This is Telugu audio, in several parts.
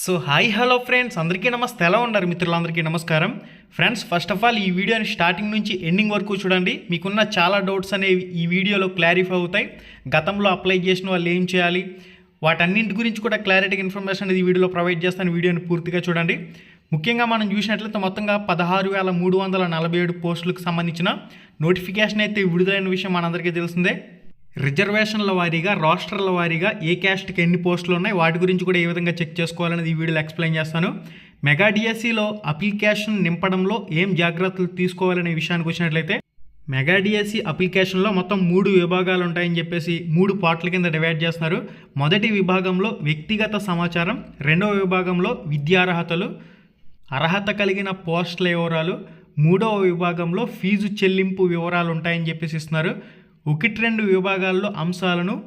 So hi hello friends. అందరికీ నమస్తే. ఎలా ఉన్నారు మిత్రులందరికీ? నమస్కారం. ఫ్రెండ్స్ ఫస్ట్ ఆఫ్ ఆల్ ఈ వీడియోని స్టార్టింగ్ నుంచి ఎండింగ్ వరకు చూడండి. మీకున్న చాలా డౌట్స్ అనేవి ఈ వీడియోలో క్లారిఫై అవుతాయి. గతంలో అప్లై చేసిన వాళ్ళు ఏం చేయాలి? వాటన్నింటి గురించి కూడా క్లారిటీ ఇన్ఫర్మేషన్ అనేది ఈ వీడియోలో ప్రొవైడ్ చేస్తాను. వీడియోని పూర్తిగా చూడండి. ముఖ్యంగా మనం చూసినట్లయితే మొత్తంగా పదహారు వేల మూడు వందల నలభై ఏడు పోస్టులకు సంబంధించిన నోటిఫికేషన్ అయితే విడుదలైన విషయం మనందరికీ తెలిసిందే. రిజర్వేషన్ల వారీగా రాష్ట్రాల వారీగా ఏ క్యాస్ట్కి ఎన్ని పోస్టులు ఉన్నాయి వాటి గురించి కూడా ఏ విధంగా చెక్ చేసుకోవాలనేది ఈ వీడియోలో ఎక్స్ప్లెయిన్ చేస్తాను. మెగా డిఎస్సిలో అప్లికేషన్ నింపడంలో ఏం జాగ్రత్తలు తీసుకోవాలనే విషయానికి వచ్చినట్లయితే మెగా డిఎస్సి అప్లికేషన్లో మొత్తం మూడు విభాగాలు ఉంటాయని చెప్పేసి మూడు పార్ట్ల కింద డివైడ్ చేస్తున్నారు. మొదటి విభాగంలో వ్యక్తిగత సమాచారం రెండవ విభాగంలో విద్యార్హతలు అర్హత కలిగిన పోస్టుల వివరాలు మూడవ విభాగంలో ఫీజు చెల్లింపు వివరాలు ఉంటాయని చెప్పేసి ఇస్తున్నారు. ఒకటి రెండు విభాగాల్లో అంశాలను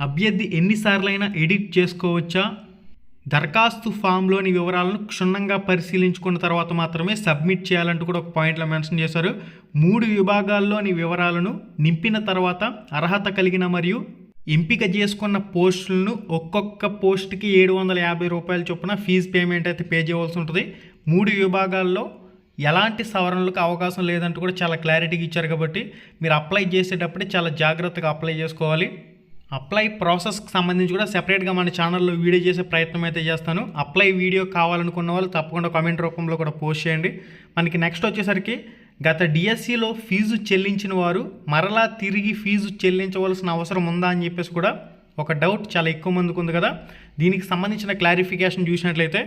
అభ్యర్థి ఎన్నిసార్లైనా ఎడిట్ చేసుకోవచ్చా? దరఖాస్తు ఫామ్లోని వివరాలను క్షుణ్ణంగా పరిశీలించుకున్న తర్వాత మాత్రమే సబ్మిట్ చేయాలంటూ కూడా ఒక పాయింట్లో మెన్షన్ చేశారు. మూడు విభాగాల్లోని వివరాలను నింపిన తర్వాత అర్హత కలిగిన మరియు ఎంపిక చేసుకున్న పోస్టులను ఒక్కొక్క పోస్ట్కి ఏడు వందల యాభై రూపాయల చొప్పున ఫీజు పేమెంట్ అయితే పే చేయవలసి ఉంటుంది. మూడు విభాగాల్లో ఎలాంటి సవరణలకు అవకాశం లేదంటూ కూడా చాలా క్లారిటీగా ఇచ్చారు కాబట్టి మీరు అప్లై చేసేటప్పుడే చాలా జాగ్రత్తగా అప్లై చేసుకోవాలి. అప్లై ప్రాసెస్కి సంబంధించి కూడా సెపరేట్గా మన ఛానల్లో వీడియో చేసే ప్రయత్నం అయితే చేస్తాను. అప్లై వీడియో కావాలనుకున్న వాళ్ళు తప్పకుండా కామెంట్ రూపంలో కూడా పోస్ట్ చేయండి. మనకి నెక్స్ట్ వచ్చేసరికి గత డిఎస్సిలో ఫీజు చెల్లించిన వారు మరలా తిరిగి ఫీజు చెల్లించవలసిన అవసరం ఉందా అని చెప్పేసి కూడా ఒక డౌట్ చాలా ఎక్కువ మందికి ఉంది కదా. దీనికి సంబంధించిన క్లారిఫికేషన్ చూసినట్లయితే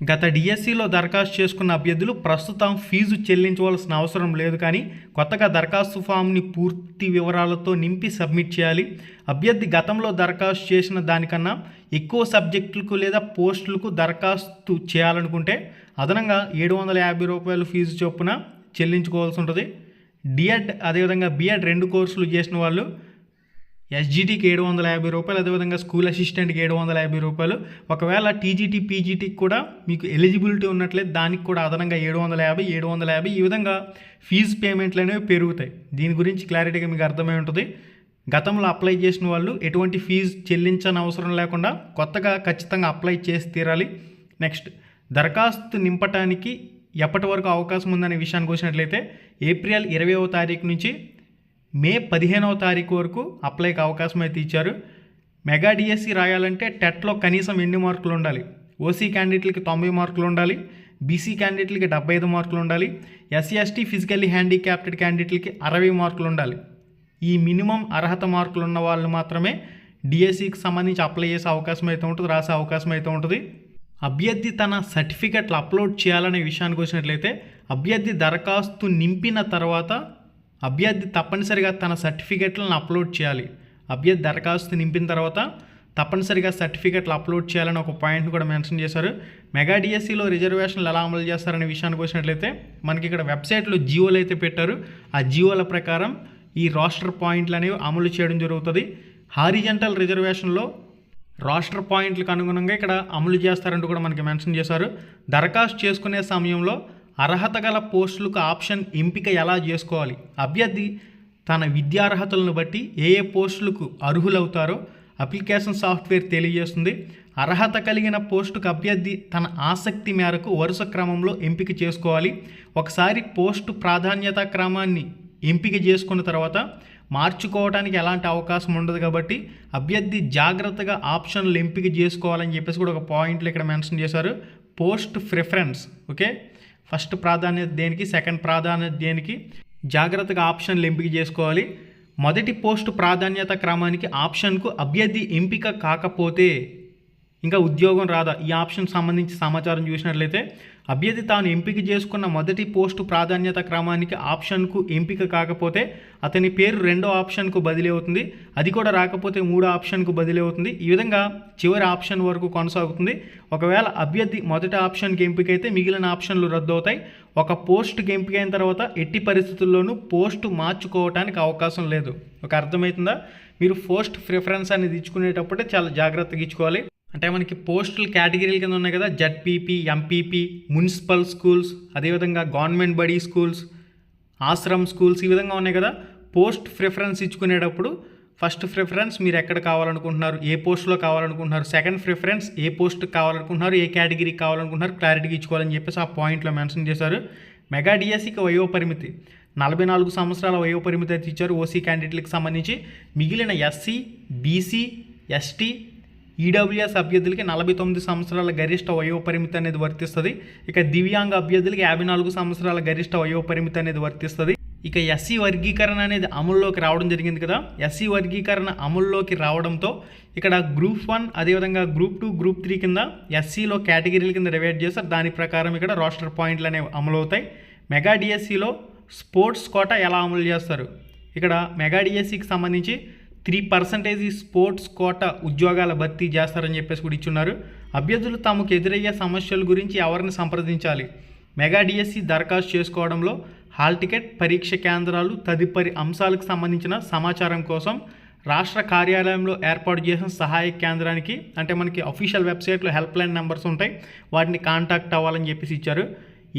గత డిఎస్సిలో దరఖాస్తు చేసుకున్న అభ్యర్థులు ప్రస్తుతం ఫీజు చెల్లించవలసిన అవసరం లేదు కానీ కొత్తగా దరఖాస్తు ఫామ్ని పూర్తి వివరాలతో నింపి సబ్మిట్ చేయాలి. అభ్యర్థి గతంలో దరఖాస్తు చేసిన దానికన్నా ఎక్కువ సబ్జెక్టులకు లేదా పోస్టులకు దరఖాస్తు చేయాలనుకుంటే అదనంగా ఏడు వందల యాభై రూపాయలు ఫీజు చొప్పున చెల్లించుకోవాల్సి ఉంటుంది. డిఎడ్ అదేవిధంగా బిఎడ్ రెండు కోర్సులు చేసిన వాళ్ళు ఎస్జిటికి ఏడు వందల యాభై రూపాయలు అదేవిధంగా స్కూల్ అసిస్టెంట్కి ఏడు వందల యాభై రూపాయలు. ఒకవేళ టీజీటీ పీజీటీకి కూడా మీకు ఎలిజిబిలిటీ ఉన్నట్లయితే దానికి కూడా అదనంగా ఏడు వందల యాభై ఏడు వందల యాభై ఈ విధంగా ఫీజు పేమెంట్లు అనేవి పెరుగుతాయి. దీని గురించి క్లారిటీగా మీకు అర్థమై ఉంటుంది. గతంలో అప్లై చేసిన వాళ్ళు ఎటువంటి ఫీజు చెల్లించని అవసరం లేకుండా కొత్తగా ఖచ్చితంగా అప్లై చేసి తీరాలి. నెక్స్ట్ దరఖాస్తు నింపటానికి ఎప్పటి వరకు అవకాశం ఉందనే విషయానికి వచ్చినట్లయితే ఏప్రిల్ ఇరవైవ తారీఖు నుంచి మే పదిహేనవ తారీఖు వరకు అప్లైకి అవకాశం అయితే ఇచ్చారు. మెగా డిఎస్సి రాయాలంటే టెట్లో కనీసం ఎన్ని మార్కులు ఉండాలి? ఓసీ క్యాండిడేట్లకి తొంభై మార్కులు ఉండాలి. బీసీ క్యాండిడేట్లకి డెబ్బై ఐదు మార్కులు ఉండాలి. ఎస్సీ ఎస్టీ ఫిజికల్లీ హ్యాండిక్యాప్టెడ్ క్యాండిడేట్లకి అరవై మార్కులు ఉండాలి. ఈ మినిమం అర్హత మార్కులు ఉన్న వాళ్ళు మాత్రమే డిఎస్సికి సంబంధించి అప్లై చేసే అవకాశం అయితే ఉంటుంది రాసే అవకాశం అయితే ఉంటుంది. అభ్యర్థి తన సర్టిఫికెట్లు అప్లోడ్ చేయాలనే విషయానికి వచ్చినట్లయితే అభ్యర్థి దరఖాస్తు నింపిన తర్వాత అభ్యర్థి తప్పనిసరిగా తన సర్టిఫికెట్లను అప్లోడ్ చేయాలి. అభ్యర్థి దరఖాస్తు నింపిన తర్వాత తప్పనిసరిగా సర్టిఫికెట్లు అప్లోడ్ చేయాలని ఒక పాయింట్ని కూడా మెన్షన్ చేశారు. మెగా డిఎస్సిలో రిజర్వేషన్లు ఎలా అమలు చేస్తారనే విషయానికి వచ్చినట్లయితే మనకి ఇక్కడ వెబ్సైట్లో జియోలు అయితే పెట్టారు. ఆ జియోల ప్రకారం ఈ రాస్టర్ పాయింట్లు అనేవి అమలు చేయడం జరుగుతుంది. హారిజెంటల్ రిజర్వేషన్లో రాష్ట్ర పాయింట్లకు అనుగుణంగా ఇక్కడ అమలు చేస్తారంటూ కూడా మనకి మెన్షన్ చేశారు. దరఖాస్తు చేసుకునే సమయంలో అర్హత గల పోస్టులకు ఆప్షన్ ఎంపిక ఎలా చేసుకోవాలి? అభ్యర్థి తన విద్యార్హతలను బట్టి ఏ ఏ పోస్టులకు అర్హులవుతారో అప్లికేషన్ సాఫ్ట్వేర్ తెలియజేస్తుంది. అర్హత కలిగిన పోస్టుకు అభ్యర్థి తన ఆసక్తి మేరకు వరుస క్రమంలో ఎంపిక చేసుకోవాలి. ఒకసారి పోస్టు ప్రాధాన్యత క్రమాన్ని ఎంపిక చేసుకున్న తర్వాత మార్చుకోవడానికి ఎలాంటి అవకాశం ఉండదు కాబట్టి అభ్యర్థి జాగ్రత్తగా ఆప్షన్లు ఎంపిక చేసుకోవాలని చెప్పేసి కూడా ఒక పాయింట్లు ఇక్కడ మెన్షన్ చేశారు. Post preference okay? ఫస్ట్ ప్రాధాన్యత దేనికి సెకండ్ ప్రాధాన్యత దేనికి? జాగ్రత్తగా ఆప్షన్లు ఎంపిక చేసుకోవాలి. మొదటి పోస్ట్ ప్రాధాన్యత క్రమానికి ఆప్షన్కు అభ్యర్థి ఎంపిక కాకపోతే ఇంకా ఉద్యోగం రాదా? ఈ ఆప్షన్ సంబంధించి సమాచారం చూసినట్లయితే అభ్యర్థి తాను ఎంపిక చేసుకున్న మొదటి పోస్టు ప్రాధాన్యత క్రమానికి ఆప్షన్కు ఎంపిక కాకపోతే అతని పేరు రెండో ఆప్షన్కు బదిలీ అవుతుంది. అది కూడా రాకపోతే మూడో ఆప్షన్కు బదిలీ అవుతుంది. ఈ విధంగా చివరి ఆప్షన్ వరకు కొనసాగుతుంది. ఒకవేళ అభ్యర్థి మొదటి ఆప్షన్కి ఎంపికైతే మిగిలిన ఆప్షన్లు రద్దు అవుతాయి ఒక పోస్ట్కి ఎంపికైన తర్వాత ఎట్టి పరిస్థితుల్లోనూ పోస్టు మార్చుకోవటానికి అవకాశం లేదు. ఒక అర్థమవుతుందా? మీరు పోస్ట్ ప్రిఫరెన్స్ అనేది ఇచ్చుకునేటప్పుడే చాలా జాగ్రత్తగా ఇచ్చుకోవాలి. అంటే మనకి పోస్టులు కేటగిరీల కింద ఉన్నాయి కదా జడ్పీపీ ఎంపీపీ మున్సిపల్ స్కూల్స్ అదేవిధంగా గవర్నమెంట్ బడీ స్కూల్స్ ఆశ్రమ్ స్కూల్స్ ఈ విధంగా ఉన్నాయి కదా. పోస్ట్ ప్రిఫరెన్స్ ఇచ్చుకునేటప్పుడు ఫస్ట్ ప్రిఫరెన్స్ మీరు ఎక్కడ కావాలనుకుంటున్నారు? ఏ పోస్ట్లో కావాలనుకుంటున్నారు? సెకండ్ ప్రిఫరెన్స్ ఏ పోస్ట్ కావాలనుకుంటున్నారు? ఏ కేటగిరీకి కావాలనుకుంటున్నారు? క్లారిటీగా ఇచ్చుకోవాలని చెప్పేసి ఆ పాయింట్లో మెన్షన్ చేశారు. మెగా డిఎస్సికి వయో పరిమితి. నలభై నాలుగు సంవత్సరాల వయో పరిమితి అయితే ఇచ్చారు ఓసీ క్యాండిడేట్లకు సంబంధించి. మిగిలిన ఎస్సీ బీసీ ఎస్టీ ఈడబ్ల్యూఎస్ అభ్యర్థులకి నలభై తొమ్మిది సంవత్సరాల గరిష్ట వయో పరిమితి అనేది వర్తిస్తుంది. ఇక దివ్యాంగ అభ్యర్థులకి యాభై నాలుగు సంవత్సరాల గరిష్ట వయో పరిమితి అనేది వర్తిస్తుంది. ఇక ఎస్సీ వర్గీకరణ అనేది అమల్లోకి రావడం జరిగింది కదా. ఎస్సీ వర్గీకరణ అమల్లోకి రావడంతో ఇక్కడ గ్రూప్ వన్ అదేవిధంగా గ్రూప్ టూ గ్రూప్ త్రీ కింద ఎస్సీలో కేటగిరీల కింద డివైడ్ చేస్తారు దాని ప్రకారం ఇక్కడ రోస్టర్ పాయింట్లు అనేవి అమలు అవుతాయి మెగా డిఎస్సిలో స్పోర్ట్స్ కోట ఎలా అమలు చేస్తారు? ఇక్కడ మెగా డిఎస్సికి సంబంధించి త్రీ పర్సెంటేజ్ స్పోర్ట్స్ కోట ఉద్యోగాల భర్తీ చేస్తారని చెప్పేసి కూడా ఇచ్చున్నారు. అభ్యర్థులు తమకు ఎదురయ్యే సమస్యల గురించి ఎవరిని సంప్రదించాలి? మెగా డిఎస్సి దరఖాస్తు చేసుకోవడంలో హాల్ టికెట్ పరీక్ష కేంద్రాలు తదుపరి అంశాలకు సంబంధించిన సమాచారం కోసం రాష్ట్ర కార్యాలయంలో ఏర్పాటు చేసిన సహాయ కేంద్రానికి అంటే మనకి అఫీషియల్ వెబ్సైట్లో హెల్ప్ లైన్ నెంబర్స్ ఉంటాయి వాటిని కాంటాక్ట్ అవ్వాలని చెప్పేసి ఇచ్చారు.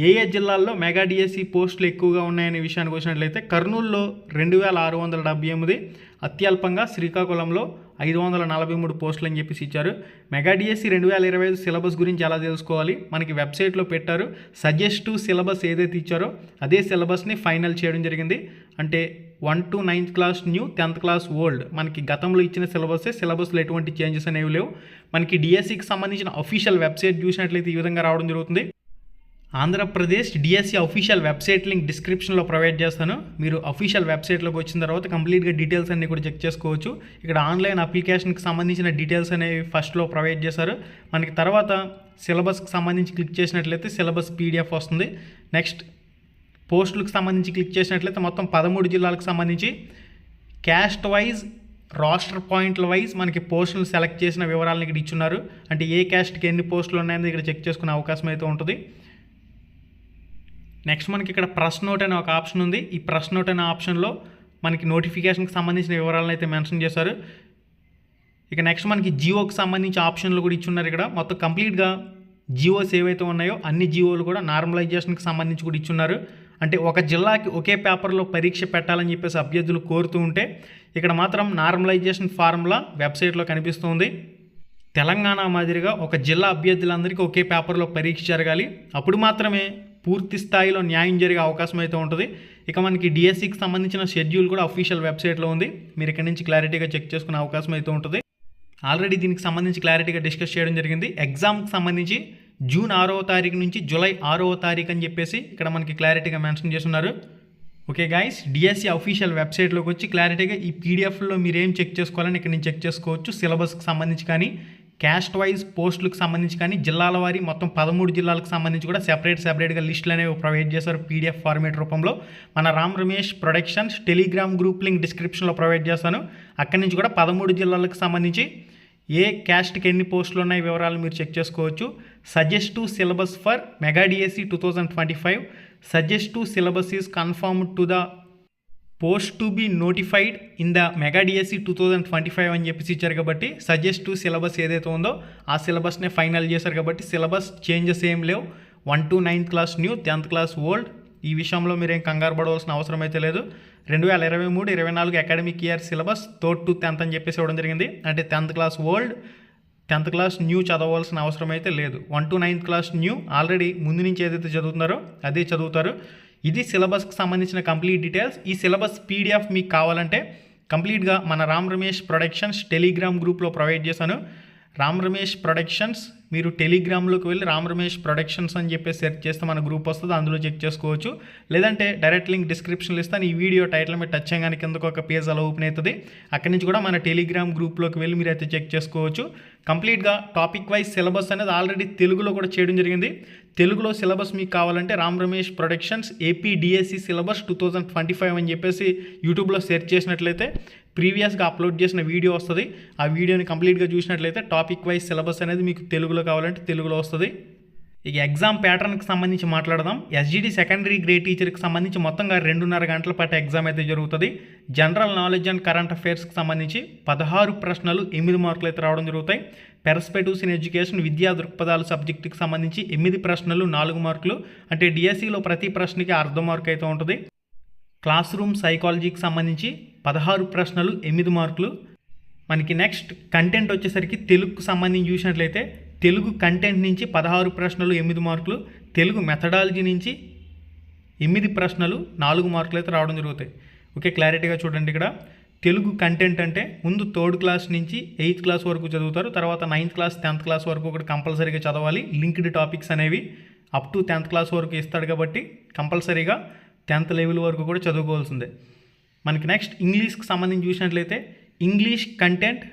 ఏ ఏ జిల్లాల్లో మెగా డిఎస్సి పోస్టులు ఎక్కువగా ఉన్నాయనే విషయానికి వచ్చినట్లయితే కర్నూలులో రెండు వేల ఆరు వందల డెబ్బై ఎనిమిది అత్యల్పంగా శ్రీకాకుళంలో ఐదు వందల నలభై మూడు పోస్టులు అని చెప్పేసి ఇచ్చారు. మెగా డిఎస్సి రెండు వేల ఇరవై ఐదు సిలబస్ గురించి ఎలా తెలుసుకోవాలి? మనకి వెబ్సైట్లో పెట్టారు. సజెస్టివ్ సిలబస్ ఏదైతే ఇచ్చారో అదే సిలబస్ని ఫైనల్ చేయడం జరిగింది. అంటే one to ninth class new tenth class old మనకి గతంలో ఇచ్చిన సిలబసే. సిలబస్లో ఎటువంటి చేంజెస్ అనేవి లేవు. మనకి డిఎస్సికి సంబంధించిన అఫీషియల్ వెబ్సైట్ చూసినట్లయితే ఈ విధంగా రావడం జరుగుతుంది. Andhra Pradesh DSC official website link డిస్క్రిప్షన్లో ప్రొవైడ్ చేస్తాను. మీరు అఫీషియల్ వెబ్సైట్లోకి వచ్చిన తర్వాత కంప్లీట్గా డీటెయిల్స్ అన్ని కూడా చెక్ చేసుకోవచ్చు. ఇక్కడ ఆన్లైన్ అప్లికేషన్కి సంబంధించిన డీటెయిల్స్ అనేవి ఫస్ట్లో ప్రొవైడ్ చేశారు. మనకి తర్వాత సిలబస్కి సంబంధించి క్లిక్ చేసినట్లయితే సిలబస్ పీడిఎఫ్ వస్తుంది. నెక్స్ట్ పోస్టులకు సంబంధించి క్లిక్ చేసినట్లయితే మొత్తం పదమూడు జిల్లాలకు సంబంధించి క్యాస్ట్ వైజ్ రాస్టర్ పాయింట్ల వైజ్ మనకి పోస్టులు సెలెక్ట్ చేసిన వివరాలను ఇక్కడ ఇచ్చున్నారు. అంటే ఏ క్యాస్ట్కి ఎన్ని పోస్టులు ఉన్నాయని ఇక్కడ చెక్ చేసుకునే అవకాశం అయితే ఉంటుంది. నెక్స్ట్ మనకి ఇక్కడ ప్రెస్ నోట్ అనే ఒక ఆప్షన్ ఉంది. ఈ ప్రెస్ నోట్ అనే ఆప్షన్లో మనకి నోటిఫికేషన్కి సంబంధించిన వివరాలను అయితే మెన్షన్ చేశారు. ఇక నెక్స్ట్ మనకి జియోకి సంబంధించి ఆప్షన్లు కూడా ఇచ్చున్నారు ఇక్కడ. మొత్తం కంప్లీట్గా జియోస్ ఏవైతే ఉన్నాయో అన్ని జియోలు కూడా నార్మలైజేషన్కి సంబంధించి కూడా ఇచ్చున్నారు అంటే ఒక జిల్లాకి ఒకే పేపర్లో పరీక్ష పెట్టాలని చెప్పేసి అభ్యర్థులు కోరుతూ ఉంటే ఇక్కడ మాత్రం నార్మలైజేషన్ ఫార్ములా వెబ్సైట్లో కనిపిస్తుంది. తెలంగాణ మాదిరిగా ఒక జిల్లా అభ్యర్థులందరికీ ఒకే పేపర్లో పరీక్ష జరగాలి. అప్పుడు మాత్రమే పూర్తి స్థాయిలో న్యాయం జరిగే అవకాశం అయితే ఉంటుంది. ఇక మనకి డిఎస్సికి సంబంధించిన షెడ్యూల్ కూడా అఫీషియల్ వెబ్సైట్లో ఉంది. మీరు ఇక్కడ నుంచి క్లారిటీగా చెక్ చేసుకునే అవకాశం అయితే ఉంటుంది. ఆల్రెడీ దీనికి సంబంధించి క్లారిటీగా డిస్కస్ చేయడం జరిగింది. ఎగ్జామ్కి సంబంధించి జూన్ ఆరవ తారీఖు నుంచి జూలై ఆరవ తారీఖు అని చెప్పేసి ఇక్కడ మనకి క్లారిటీగా మెన్షన్ చేస్తున్నారు. ఓకే గాయస్ డిఎస్సి అఫీషియల్ వెబ్సైట్లోకి వచ్చి క్లారిటీగా ఈ పీడిఎఫ్లో మీరు ఏం చెక్ చేసుకోవాలని ఇక్కడ నుంచి చెక్ చేసుకోవచ్చు. సిలబస్కి సంబంధించి కానీ క్యాస్ట్ వైజ్ పోస్టులకు సంబంధించి కానీ జిల్లాల వారి మొత్తం పదమూడు జిల్లాలకు సంబంధించి కూడా సెపరేట్ సెపరేట్గా లిస్టులు అనేవి ప్రొవైడ్ చేశారు పీడిఎఫ్ ఫార్మేట్ రూపంలో. మన Ram Ramesh productions telegram group link డిస్క్రిప్షన్లో ప్రొవైడ్ చేస్తాను. అక్కడి నుంచి కూడా పదమూడు జిల్లాలకు సంబంధించి ఏ క్యాస్ట్కి ఎన్ని పోస్టులు ఉన్నాయి వివరాలు మీరు చెక్ చేసుకోవచ్చు. Suggest to syllabus for mega DSC two thousand twenty five suggestive syllabus is confirm to the post to be notified in the mega DSC two thousand twenty five అని చెప్పేసి ఇచ్చారు కాబట్టి సజెస్ట్ టు సిలబస్ ఏదైతే ఉందో ఆ సిలబస్నే ఫైనల్ చేశారు కాబట్టి సిలబస్ చేంజెస్ ఏం లేవు. One to ninth class new tenth class old. ఈ విషయంలో మీరేం కంగారు పడవలసిన అవసరం అయితే లేదు. రెండు వేల ఇరవై మూడు ఇరవై నాలుగు academic year syllabus third to tenth అని చెప్పేసి ఇవ్వడం జరిగింది. అంటే tenth class old tenth class new చదవాల్సిన అవసరం అయితే లేదు. One to ninth class new already ముందు నుంచి ఏదైతే చదువుతున్నారో అదే చదువుతారు. ఇది సిలబస్కి సంబంధించిన కంప్లీట్ డీటెయిల్స్. ఈ సిలబస్ పీడిఎఫ్ మీకు కావాలంటే కంప్లీట్గా మన రామ్ రమేష్ ప్రొడక్షన్స్ టెలిగ్రామ్ గ్రూప్లో ప్రొవైడ్ చేశాను. రామ్ రమేష్ ప్రొడక్షన్స్ మీరు టెలిగ్రామ్లోకి వెళ్ళి రామ్ రమేష్ ప్రొడక్షన్స్ అని చెప్పేసి సెర్చ్ చేస్తే మన గ్రూప్ వస్తుంది అందులో చెక్ చేసుకోవచ్చు. లేదంటే డైరెక్ట్ లింక్ డిస్క్రిప్షన్లో ఇస్తాను. ఈ వీడియో టైటిల్ మీద టచ్ చేయగానే కిందకు ఒక పేజ్ అలా ఓపెన్ అవుతుంది. అక్కడి నుంచి కూడా మన టెలిగ్రామ్ గ్రూప్లోకి వెళ్ళి మీరు అయితే చెక్ చేసుకోవచ్చు. కంప్లీట్గా టాపిక్ వైజ్ సిలబస్ అనేది ఆల్రెడీ తెలుగులో కూడా చేయడం జరిగింది. తెలుగులో సిలబస్ మీకు కావాలంటే Ram Ramesh productions AP DSC syllabus two thousand twenty five అని చెప్పేసి యూట్యూబ్లో సెర్చ్ చేసినట్లయితే ప్రీవియస్గా అప్లోడ్ చేసిన వీడియో వస్తుంది. ఆ వీడియోని కంప్లీట్గా చూసినట్లయితే టాపిక్ వైజ్ సిలబస్ అనేది మీకు తెలుగులో కావాలంటే తెలుగులో వస్తుంది. ఇక ఎగ్జామ్ ప్యాటర్న్కి సంబంధించి మాట్లాడదాం. ఎస్జిడి సెకండరీ గ్రేడ్ టీచర్కి సంబంధించి మొత్తంగా రెండున్నర గంటల పాటు ఎగ్జామ్ అయితే జరుగుతుంది. జనరల్ నాలెడ్జ్ అండ్ కరెంట్ అఫైర్స్కి సంబంధించి పదహారు ప్రశ్నలు ఎనిమిది మార్కులు అయితే రావడం జరుగుతాయి. పెర్స్పెటివ్స్ ఇన్ ఎడ్యుకేషన్ విద్యా దృక్పథాలు సబ్జెక్టుకి సంబంధించి ఎనిమిది ప్రశ్నలు నాలుగు మార్కులు. అంటే డిఎస్సిలో ప్రతి ప్రశ్నకి అర్ధ మార్క్ అయితే ఉంటుంది. క్లాస్ రూమ్ సైకాలజీకి సంబంధించి పదహారు ప్రశ్నలు ఎనిమిది మార్కులు. మనకి నెక్స్ట్ కంటెంట్ వచ్చేసరికి తెలుగుకు సంబంధించి చూసినట్లయితే తెలుగు కంటెంట్ నుంచి పదహారు ప్రశ్నలు ఎనిమిది మార్కులు తెలుగు మెథడాలజీ నుంచి ఎనిమిది ప్రశ్నలు నాలుగు మార్కులు అయితే రావడం జరుగుతాయి. ఓకే క్లారిటీగా చూడండి ఇక్కడ. తెలుగు కంటెంట్ అంటే ముందు థర్డ్ క్లాస్ నుంచి ఎయిత్ క్లాస్ వరకు చదువుతారు తర్వాత నైన్త్ క్లాస్ టెన్త్ క్లాస్ వరకు ఒకటి కంపల్సరీగా చదవాలి. లింక్డ్ టాపిక్స్ అనేవి అప్ టు టెన్త్ క్లాస్ వరకు ఇస్తాడు కాబట్టి కంపల్సరీగా టెన్త్ లెవెల్ వరకు కూడా చదువుకోవాల్సిందే. మనకి నెక్స్ట్ ఇంగ్లీష్కి సంబంధించి చూసినట్లయితే ఇంగ్లీష్ కంటెంట్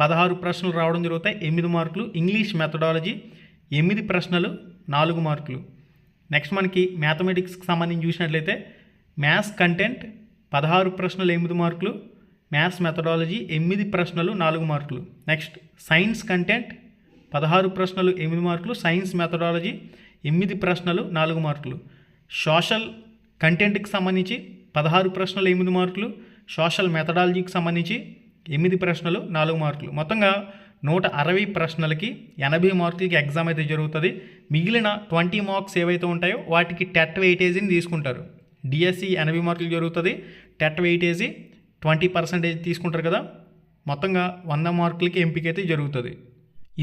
పదహారు ప్రశ్నలు రావడం జరుగుతాయి ఎనిమిది మార్కులు. ఇంగ్లీష్ మెథడాలజీ ఎనిమిది ప్రశ్నలు నాలుగు మార్కులు. నెక్స్ట్ మనకి మ్యాథమెటిక్స్కి సంబంధించి చూసినట్లయితే మ్యాథ్స్ కంటెంట్ పదహారు ప్రశ్నలు ఎనిమిది మార్కులు. మ్యాథ్స్ మెథడాలజీ ఎనిమిది ప్రశ్నలు నాలుగు మార్కులు. నెక్స్ట్ సైన్స్ కంటెంట్ పదహారు ప్రశ్నలు ఎనిమిది మార్కులు. సైన్స్ మెథడాలజీ ఎనిమిది ప్రశ్నలు నాలుగు మార్కులు. సోషల్ కంటెంట్కి సంబంధించి పదహారు ప్రశ్నలు ఎనిమిది మార్కులు. సోషల్ మెథడాలజీకి సంబంధించి ఎనిమిది ప్రశ్నలు నాలుగు మార్కులు. మొత్తంగా నూట అరవై ప్రశ్నలకి ఎనభై మార్కులకి ఎగ్జామ్ అయితే జరుగుతుంది. మిగిలిన ట్వంటీ మార్క్స్ ఏవైతే ఉంటాయో వాటికి టెట్ వెయిటేజీని తీసుకుంటారు. డిఎస్సి ఎనభై మార్కులు జరుగుతుంది. టెట్ వెయిటేజీ ట్వంటీ పర్సెంటేజ్ తీసుకుంటారు కదా. మొత్తంగా వంద మార్కులకి ఎంపిక అయితే జరుగుతుంది.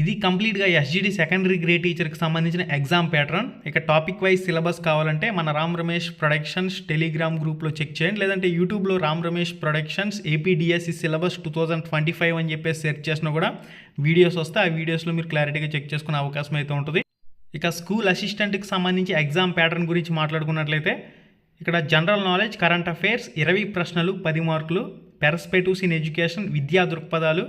ఇది కంప్లీట్గా ఎస్జిడి సెకండరీ గ్రేడ్ టీచర్కి సంబంధించిన ఎగ్జామ్ ప్యాటర్న్ ఇక టాపిక్ వైజ్ సిలబస్ కావాలంటే మన రామ్ రమేష్ ప్రొడక్షన్స్ టెలిగ్రామ్ గ్రూప్లో చెక్ చేయండి. లేదంటే యూట్యూబ్లో Ram Ramesh productions APDSC syllabus two thousand twenty five అని చెప్పేసి సెర్చ్ చేసినా కూడా వీడియోస్ వస్తే ఆ వీడియోస్లో మీరు క్లారిటీగా చెక్ చేసుకునే అవకాశం అయితే ఉంటుంది. ఇక స్కూల్ అసిస్టెంట్కి సంబంధించి ఎగ్జామ్ ప్యాటర్న్ గురించి మాట్లాడుకున్నట్లయితే ఇక్కడ జనరల్ నాలెడ్జ్ కరెంట్ అఫైర్స్ ఇరవై ప్రశ్నలు పది మార్కులు పెరస్పెటివ్స్ ఇన్ ఎడ్యుకేషన్ విద్యా దృక్పథాలు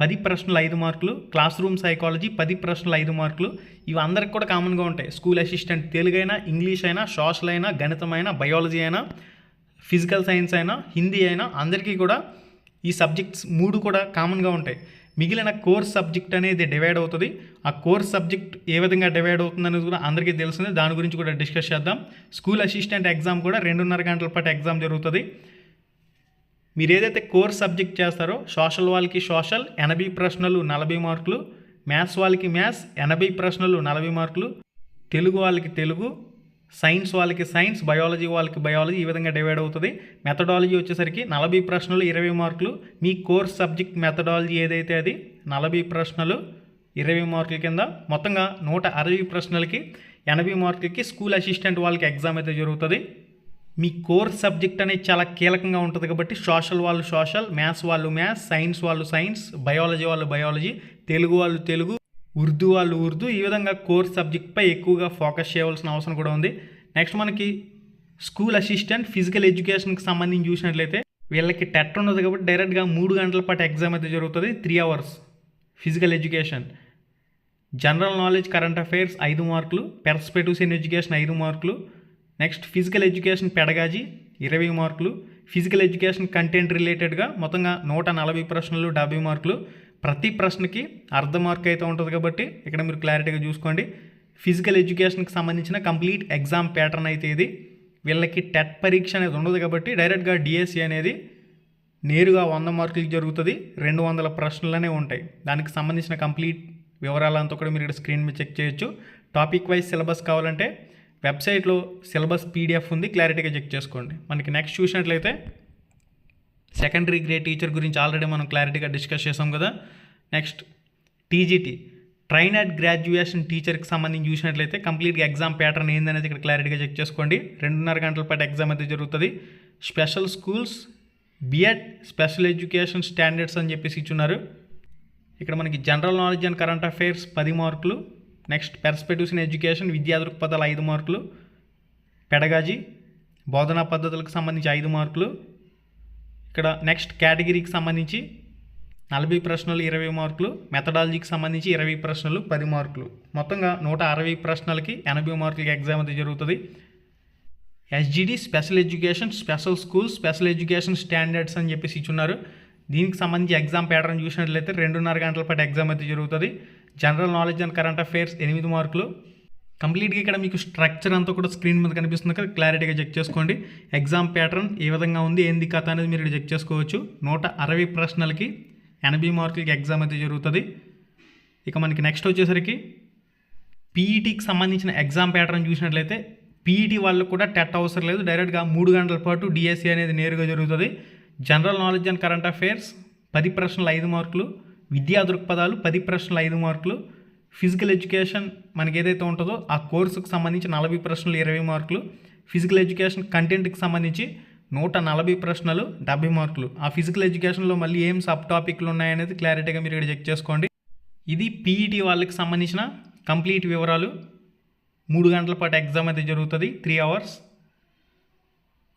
పది ప్రశ్నలు ఐదు మార్కులు క్లాస్ రూమ్ సైకాలజీ పది ప్రశ్నలు ఐదు మార్కులు. ఇవి అందరికి కూడా కామన్గా ఉంటాయి. స్కూల్ అసిస్టెంట్ తెలుగైనా ఇంగ్లీష్ అయినా సోషల్ అయినా గణితమైనా బయాలజీ అయినా ఫిజికల్ సైన్స్ అయినా హిందీ అయినా అందరికీ కూడా ఈ సబ్జెక్ట్స్ మూడు కూడా కామన్గా ఉంటాయి. మిగిలిన కోర్స్ సబ్జెక్ట్ అనేది డివైడ్ అవుతుంది. ఆ కోర్స్ సబ్జెక్ట్ ఏ విధంగా డివైడ్ అవుతుంది అనేది కూడా అందరికీ తెలిసింది. దాని గురించి కూడా డిస్కస్ చేద్దాం. స్కూల్ అసిస్టెంట్ ఎగ్జామ్ కూడా రెండున్నర గంటల పాటు ఎగ్జామ్ జరుగుతుంది. మీరు ఏదైతే కోర్స్ సబ్జెక్ట్ చేస్తారో సోషల్ వాళ్ళకి సోషల్ ఎనభై ప్రశ్నలు నలభై మార్కులు మ్యాథ్స్ వాళ్ళకి మ్యాథ్స్ ఎనభై ప్రశ్నలు నలభై మార్కులు తెలుగు వాళ్ళకి తెలుగు సైన్స్ వాళ్ళకి సైన్స్ బయాలజీ వాళ్ళకి బయాలజీ ఈ విధంగా డివైడ్ అవుతుంది. మెథడాలజీ వచ్చేసరికి నలభై ప్రశ్నలు ఇరవై మార్కులు. మీ కోర్స్ సబ్జెక్ట్ మెథడాలజీ ఏదైతే అది నలభై ప్రశ్నలు ఇరవై మార్కుల కింద మొత్తంగా నూట అరవై ప్రశ్నలకి ఎనభై మార్కులకి స్కూల్ అసిస్టెంట్ వాళ్ళకి ఎగ్జామ్ అయితే జరుగుతుంది. మీ కోర్స్ సబ్జెక్ట్ అనేది చాలా కీలకంగా ఉంటుంది కాబట్టి సోషల్ వాళ్ళు సోషల్ మ్యాథ్స్ వాళ్ళు మ్యాథ్స్ సైన్స్ వాళ్ళు సైన్స్ బయాలజీ వాళ్ళు బయాలజీ తెలుగు వాళ్ళు తెలుగు ఉర్దూ వాళ్ళు ఉర్దూ ఈ విధంగా కోర్స్ సబ్జెక్ట్పై ఎక్కువగా ఫోకస్ చేయవలసిన అవసరం కూడా ఉంది. నెక్స్ట్ మనకి స్కూల్ అసిస్టెంట్ ఫిజికల్ ఎడ్యుకేషన్కి సంబంధించి చూసినట్లయితే వీళ్ళకి టెట్ ఉండదు కాబట్టి డైరెక్ట్గా మూడు గంటల పాటు ఎగ్జామ్ అయితే జరుగుతుంది three hours physical education. General knowledge current affairs ఐదు మార్కులు పెర్స్పెటివ్స్ ఇన్ ఎడ్యుకేషన్ ఐదు మార్కులు నెక్స్ట్ ఫిజికల్ ఎడ్యుకేషన్ పెడగాజీ ఇరవై మార్కులు. ఫిజికల్ ఎడ్యుకేషన్ కంటెంట్ రిలేటెడ్గా మొత్తంగా నూట నలభై ప్రశ్నలు డెబ్బై మార్కులు. ప్రతి ప్రశ్నకి అర్ధ మార్క్ అయితే ఉంటుంది కాబట్టి ఇక్కడ మీరు క్లారిటీగా చూసుకోండి. ఫిజికల్ ఎడ్యుకేషన్కి సంబంధించిన కంప్లీట్ ఎగ్జామ్ ప్యాటర్న్ అయితే ఇది. వీళ్ళకి టెట్ పరీక్ష అనేది ఉండదు కాబట్టి డైరెక్ట్గా డిఎస్సి అనేది నేరుగా వంద మార్కులకి జరుగుతుంది. రెండు వందల ప్రశ్నలనే ఉంటాయి. దానికి సంబంధించిన కంప్లీట్ వివరాలంతా కూడా మీరు ఇక్కడ స్క్రీన్ మీద చెక్ చేయొచ్చు. టాపిక్ వైజ్ సిలబస్ కావాలంటే వెబ్సైట్లో సిలబస్ పీడిఎఫ్ ఉంది క్లారిటీగా చెక్ చేసుకోండి. మనకి నెక్స్ట్ చూసినట్లయితే సెకండరీ గ్రేడ్ టీచర్ గురించి ఆల్రెడీ మనం క్లారిటీగా డిస్కస్ చేసాం కదా. Next TGT train at graduation టీచర్కి సంబంధించి చూసినట్లయితే కంప్లీట్గా ఎగ్జామ్ ప్యాటర్న్ ఏందనేది ఇక్కడ క్లారిటీగా చెక్ చేసుకోండి. రెండున్నర గంటల పాటు ఎగ్జామ్ అయితే జరుగుతుంది. Special schools BEd special education standards అని చెప్పేసి ఇచ్చున్నారు. ఇక్కడ మనకి general knowledge and current affairs పది మార్కులు నెక్స్ట్ పెర్స్పెక్టివ్స్ ఇన్ ఎడ్యుకేషన్ విద్యా దృక్పథాలు ఐదు మార్కులు పెడగాజీ బోధనా పద్ధతులకు సంబంధించి ఐదు మార్కులు. ఇక్కడ నెక్స్ట్ కేటగిరీకి సంబంధించి నలభై ప్రశ్నలు ఇరవై మార్కులు మెథడాలజీకి సంబంధించి ఇరవై ప్రశ్నలు పది మార్కులు. మొత్తంగా నూట అరవై ప్రశ్నలకి ఎనభై మార్కులకి ఎగ్జామ్ అయితే జరుగుతుంది. SGD special education special schools special education standards అని చెప్పేసి ఇచ్చున్నారు. దీనికి సంబంధించి ఎగ్జామ్ ప్యాటర్న్ చూసినట్లయితే రెండున్నర గంటల పాటు ఎగ్జామ్ అయితే జరుగుతుంది. General knowledge and current affairs ఎనిమిది మార్కులు. కంప్లీట్గా ఇక్కడ మీకు స్ట్రక్చర్ అంతా కూడా స్క్రీన్ మీద కనిపిస్తుంది కదా క్లారిటీగా చెక్ చేసుకోండి. ఎగ్జామ్ ప్యాటర్న్ ఏ విధంగా ఉంది ఏంది కథ అనేది మీరు ఇక్కడ చెక్ చేసుకోవచ్చు. నూట అరవై ప్రశ్నలకి ఎనభై మార్కులకి ఎగ్జామ్ అయితే జరుగుతుంది. ఇక మనకి నెక్స్ట్ వచ్చేసరికి పీఈటీకి సంబంధించిన ఎగ్జామ్ ప్యాటర్న్ చూసినట్లయితే పీఈటీ వాళ్ళకు కూడా టెట్ అవసరం లేదు. డైరెక్ట్గా మూడు గంటల పాటు డిఎస్సి అనేది నేరుగా జరుగుతుంది. General knowledge and current affairs పది ప్రశ్నలు ఐదు మార్కులు. విద్యా దృక్పథాలు పది ప్రశ్నలు ఐదు మార్కులు ఫిజికల్ ఎడ్యుకేషన్ మనకి ఏదైతే ఉంటుందో ఆ కోర్సుకు సంబంధించి నలభై ప్రశ్నలు ఇరవై మార్కులు ఫిజికల్ ఎడ్యుకేషన్ కంటెంట్కి సంబంధించి నూట నలభై ప్రశ్నలు డెబ్బై మార్కులు. ఆ ఫిజికల్ ఎడ్యుకేషన్లో మళ్ళీ ఏం సబ్ టాపిక్లు ఉన్నాయనేది క్లారిటీగా మీరు ఇక్కడ చెక్ చేసుకోండి. ఇది పీఈటీ వాళ్ళకి సంబంధించిన కంప్లీట్ వివరాలు. మూడు గంటల పాటు ఎగ్జామ్ అయితే జరుగుతుంది త్రీ అవర్స్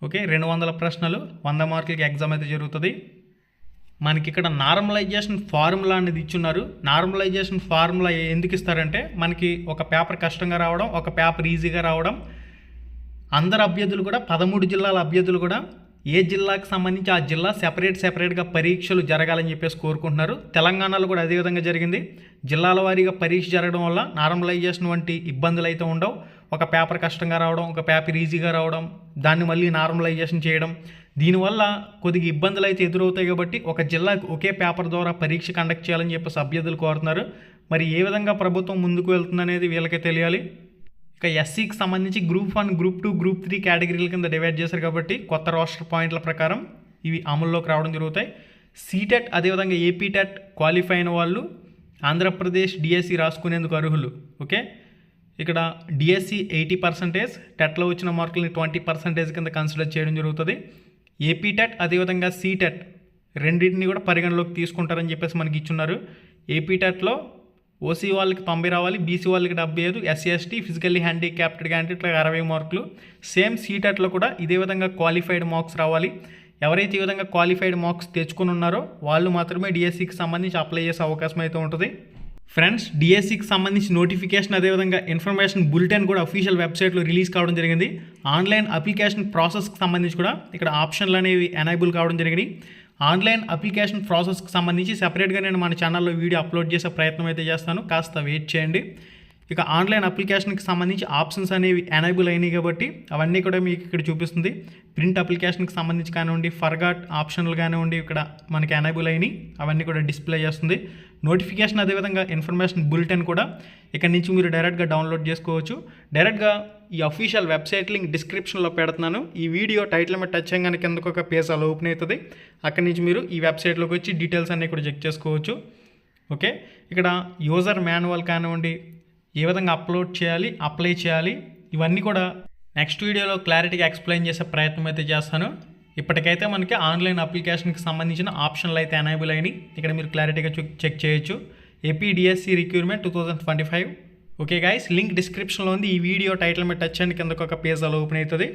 ఓకే రెండు వందల ప్రశ్నలు వంద మార్కులకి ఎగ్జామ్ అయితే జరుగుతుంది. మనకి ఇక్కడ నార్మలైజేషన్ ఫార్ములా అనేది ఇచ్చున్నారు. నార్మలైజేషన్ ఫార్ములా ఎందుకు ఇస్తారంటే మనకి ఒక పేపర్ కష్టంగా రావడం ఒక పేపర్ ఈజీగా రావడం అందరు అభ్యర్థులు కూడా పదమూడు జిల్లాల అభ్యర్థులు కూడా ఏ జిల్లాకు సంబంధించి ఆ జిల్లా సెపరేట్ సెపరేట్గా పరీక్షలు జరగాలని చెప్పేసి కోరుకుంటున్నారు. తెలంగాణలో కూడా అదేవిధంగా జరిగింది. జిల్లాల వారీగా పరీక్ష జరగడం వల్ల నార్మలైజేషన్ వంటి ఇబ్బందులు అయితే ఉండవు. ఒక పేపర్ కష్టంగా రావడం ఒక పేపర్ ఈజీగా రావడం దాన్ని మళ్ళీ నార్మలైజేషన్ చేయడం. దీనివల్ల కొద్దిగా ఇబ్బందులు అయితే ఎదురవుతాయి కాబట్టి ఒక జిల్లాకు ఒకే పేపర్ ద్వారా పరీక్ష కండక్ట్ చేయాలని చెప్పేసి అభ్యర్థులు కోరుతున్నారు. మరి ఏ విధంగా ప్రభుత్వం ముందుకు వెళ్తుందనేది వీళ్ళకే తెలియాలి. ఇక ఎస్సీకి సంబంధించి group one group two group three కేటగిరీల కింద డివైడ్ చేశారు కాబట్టి కొత్త రోస్టర్ పాయింట్ల ప్రకారం ఇవి అమల్లోకి రావడం జరుగుతాయి. సీటెట్ అదేవిధంగా ఏపీ టెట్ క్వాలిఫై అయిన వాళ్ళు ఆంధ్రప్రదేశ్ డిఎస్సి రాసుకునేందుకు అర్హులు. ఓకే? ఇక్కడ డిఎస్సి ఎయిటీ పర్సెంటేజ్ టెట్లో వచ్చిన మార్కుల్ని ట్వంటీ పర్సెంటేజ్ కింద కన్సిడర్ చేయడం జరుగుతుంది. ఏపీ టెట్ అదేవిధంగా సీటెట్ రెండింటిని కూడా పరిగణలోకి తీసుకుంటారని చెప్పేసి మనకి ఇచ్చున్నారు. ఏపీ టెట్లో ఓసీ వాళ్ళకి తొంభై రావాలి బీసీ వాళ్ళకి డెబ్బై ఐదు ఎస్సీ ఎస్టీ ఫిజికల్లీ హ్యాండిక్యాప్టెడ్ క్యాండిడేట్లకు అరవై మార్కులు. సేమ్ సీటెట్లో కూడా ఇదే విధంగా క్వాలిఫైడ్ మార్క్స్ రావాలి. ఎవరైతే ఈ విధంగా క్వాలిఫైడ్ మార్క్స్ తెచ్చుకుని ఉన్నారో వాళ్ళు మాత్రమే డిఎస్సికి సంబంధించి అప్లై చేసే అవకాశం అయితే ఉంటుంది. ఫ్రెండ్స్ డిఎస్సికి సంబంధించి నోటిఫికేషన్ అదేవిధంగా ఇన్ఫర్మేషన్ బులెటిన్ కూడా అఫీషియల్ వెబ్సైట్లో రిలీజ్ కావడం జరిగింది. ఆన్లైన్ అప్లికేషన్ ప్రాసెస్కి సంబంధించి కూడా ఇక్కడ ఆప్షన్లు అనేవి ఎనేబుల్ కావడం జరిగింది. ఆన్లైన్ అప్లికేషన్ ప్రాసెస్కి సంబంధించి సెపరేట్గా నేను మన ఛానల్లో వీడియో అప్లోడ్ చేసే ప్రయత్నం అయితే చేస్తాను. కాస్త వెయిట్ చేయండి. ఇక ఆన్లైన్ అప్లికేషన్కి సంబంధించి ఆప్షన్స్ అనేవి ఎనేబుల్ అయినాయి కాబట్టి అవన్నీ కూడా మీకు ఇక్కడ చూపిస్తుంది. ప్రింట్ అప్లికేషన్కి సంబంధించి కానివ్వండి ఫర్గాట్ ఆప్షన్లు కానివ్వండి ఇక్కడ మనకి ఎనేబుల్ అయినాయి. అవన్నీ కూడా డిస్ప్లే చేస్తుంది. నోటిఫికేషన్ అదేవిధంగా ఇన్ఫర్మేషన్ బులెటిన్ కూడా ఇక్కడ నుంచి మీరు డైరెక్ట్గా డౌన్లోడ్ చేసుకోవచ్చు. డైరెక్ట్గా ఈ అఫీషియల్ వెబ్సైట్ లింక్ డిస్క్రిప్షన్లో పెడుతున్నాను. ఈ వీడియో టైటిల్ మీద టచ్ చేయగానే కిందకు ఒక పేజ్ అలా ఓపెన్ అవుతుంది. అక్కడి నుంచి మీరు ఈ వెబ్సైట్లోకి వచ్చి డీటెయిల్స్ అన్నీ కూడా చెక్ చేసుకోవచ్చు. ఓకే? ఇక్కడ యూజర్ మాన్యువల్ కానివ్వండి ఏ విధంగా అప్లోడ్ చేయాలి అప్లై చేయాలి ఇవన్నీ కూడా నెక్స్ట్ వీడియోలో క్లారిటీగా ఎక్స్ప్లెయిన్ చేసే ప్రయత్నం అయితే చేస్తాను. ఇప్పటికైతే మనకి ఆన్లైన్ అప్లికేషన్కి సంబంధించిన ఆప్షన్లు అయితే ఎనేబుల్ అయినాయి. ఇక్కడ మీరు క్లారిటీగా చెక్ చేయొచ్చు. APDSC recruitment two thousand twenty five okay guys link డిస్క్రిప్షన్లో ఉంది. ఈ వీడియో టైటిల్ మీద టచ్ చేయండి. కిందకు ఒక పేజ్ అలా ఓపెన్ అవుతుంది.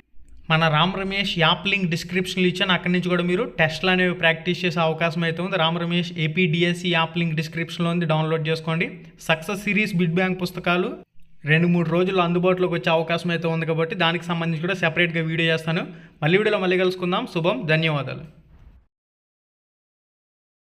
మన రామ్ రమేష్ యాప్ లింక్ డిస్క్రిప్షన్లో ఇచ్చాను. అక్కడి నుంచి కూడా మీరు టెస్ట్లు అనేవి ప్రాక్టీస్ చేసే అవకాశం అయితే ఉంది. Ram Ramesh APDSC app link డిస్క్రిప్షన్లో ఉంది. డౌన్లోడ్ చేసుకోండి. సక్సెస్ సిరీస్ బిడ్ బ్యాంక్ పుస్తకాలు. రెండు మూడు రోజుల్లో అందుబాటులోకి వచ్చే అవకాశం అయితే ఉంది కాబట్టి దానికి సంబంధించి కూడా సెపరేట్గా వీడియో చేస్తాను. మళ్ళీ వీడియోలో మళ్ళీ కలుసుకుందాం. శుభం. ధన్యవాదాలు.